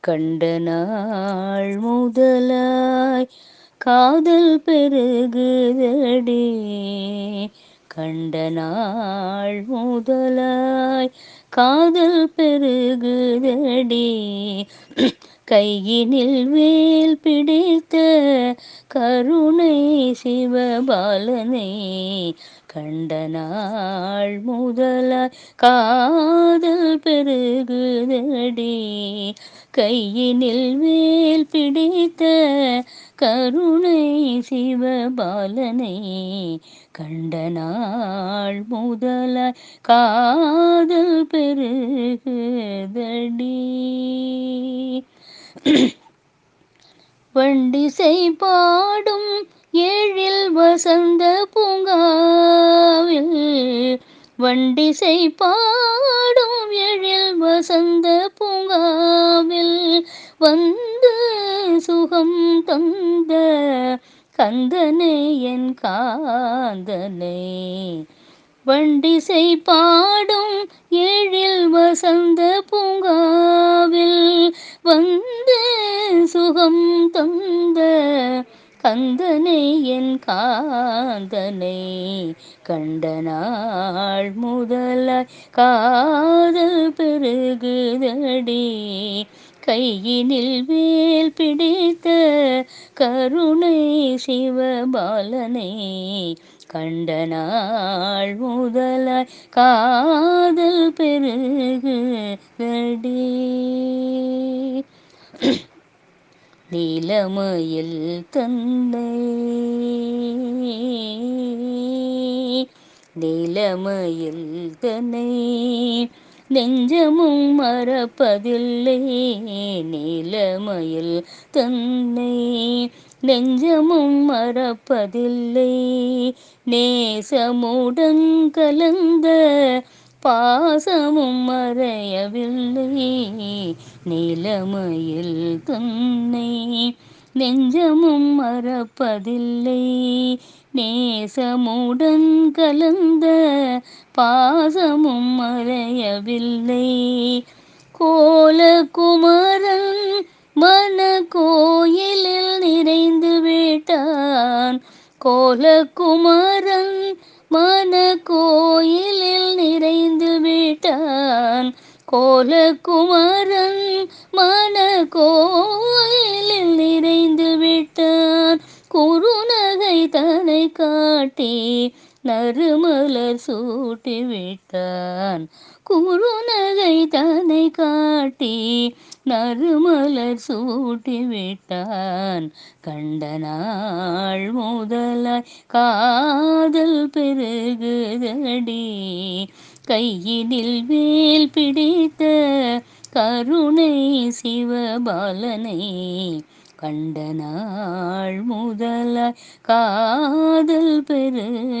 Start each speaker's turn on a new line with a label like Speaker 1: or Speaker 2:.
Speaker 1: கண்ட நாள் முதலாய் காதல் பெருகுதடி. கண்ட நாள் முதலாய் காதல் பெருகுதடி. கையினில் வேல் பிடித்த கருணை சிவபாலனை கண்ட நாள் முதலாய் காதல் பெருகுதடி. கையினில் வேல் பிடித்த கருணை சிவபாலனை கண்ட நாள் முதல காதல் பெருகுதடி. வண்டிசை பாடும் ஏழில் வசந்த பூங்காவில் வண்டிசை பாடும் வந்து சுகம் தந்த கந்தனே என் காந்தனே. வண்டிசை பாடும் ஏழில் வசந்த பூங்காவில் வந்து சுகம் தந்த கந்தனை என் காந்தனை கண்ட நாள் முதலாய் காதல் பெருகுதடி. கையினில் வேல் பிடித்த கருணை சிவபாலனை கண்ட நாள் முதலாய் காதல் பெருகுதடி. நீலமயில் தந்தை. நீலமயில் தன்னை நெஞ்சமும் மறப்பதில்லை. நீலமயில் தன்னை நெஞ்சமும் மறப்பதில்லை. நேசமுடன் கலந்த பாசமும் மறையவில்லை. நிலமையில் தன்னை நெஞ்சமும் மறப்பதில்லை. நேசமுடன் கலந்த பாசமும் மறையவில்லை. கோலகுமரன் மன கோயிலில் நிறைந்து விட்டான். கோலகுமரன் மன கோயிலில் நிறைந்து விட்டான் கோலகுமரன். மன கோயிலில் நிறைந்து விட்டான் குறுநகை தலை காட்டி நறுமலர் சூட்டி விட்டான். குறுநகை தன்னை காட்டி நறுமலர் சூட்டி விட்டான். கண்ட முதலாய் காதல் பெருகுதடி. கையினில் வேல் பிடித்த கருணை சிவபாலனை கண்ட நாள் முதல காதல் பெருகுதடி.